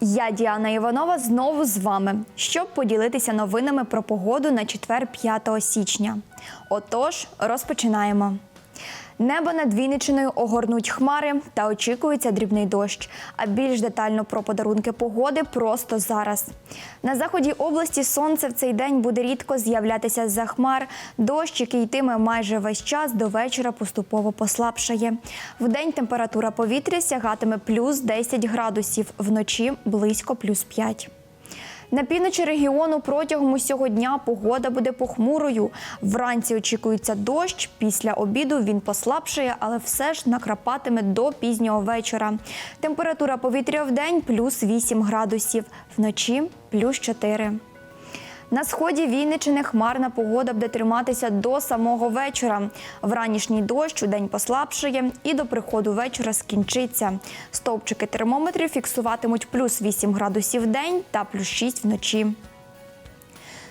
Я Діана Іванова знову з вами, щоб поділитися новинами про погоду на четвер 5 січня. Отож, розпочинаємо. Небо над Вінничиною огорнуть хмари та очікується дрібний дощ. А більш детально про подарунки погоди просто зараз. На заході області сонце в цей день буде рідко з'являтися з-за хмар. Дощ, який йтиме майже весь час, до вечора поступово послабшає. Вдень температура повітря сягатиме плюс 10 градусів, вночі близько плюс 5. На півночі регіону протягом усього дня погода буде похмурою. Вранці очікується дощ. Після обіду він послабшає, але все ж накрапатиме до пізнього вечора. Температура повітря в день плюс 8 градусів, вночі плюс 4. На сході Вінничини хмарна погода буде триматися до самого вечора. Вранішній дощ у день послабшає і до приходу вечора скінчиться. Стовпчики термометрів фіксуватимуть плюс 8 градусів в день та плюс 6 вночі.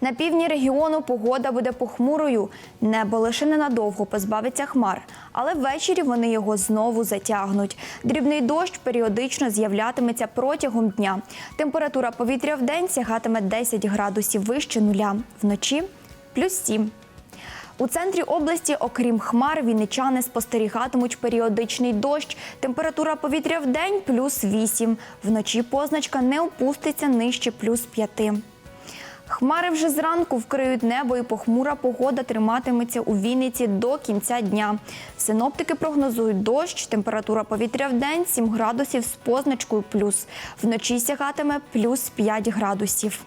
На півдні регіону погода буде похмурою. Небо лише ненадовго позбавиться хмар, але ввечері вони його знову затягнуть. Дрібний дощ періодично з'являтиметься протягом дня. Температура повітря в день сягатиме 10 градусів вище нуля, вночі плюс 7. У центрі області, окрім хмар, вінничани спостерігатимуть періодичний дощ. Температура повітря в день плюс 8. Вночі позначка не опуститься нижче плюс 5. Хмари вже зранку вкриють небо і похмура погода триматиметься у Вінниці до кінця дня. Синоптики прогнозують дощ, температура повітря в день 7 градусів з позначкою плюс. Вночі сягатиме плюс 5 градусів.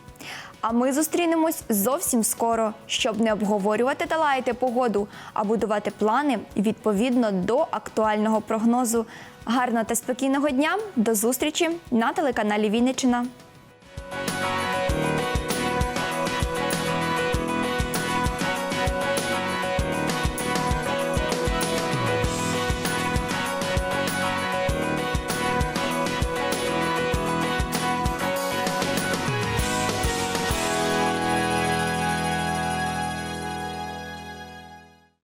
А ми зустрінемось зовсім скоро, щоб не обговорювати та лаяти погоду, а будувати плани відповідно до актуального прогнозу. Гарного та спокійного дня. До зустрічі на телеканалі Вінниччина.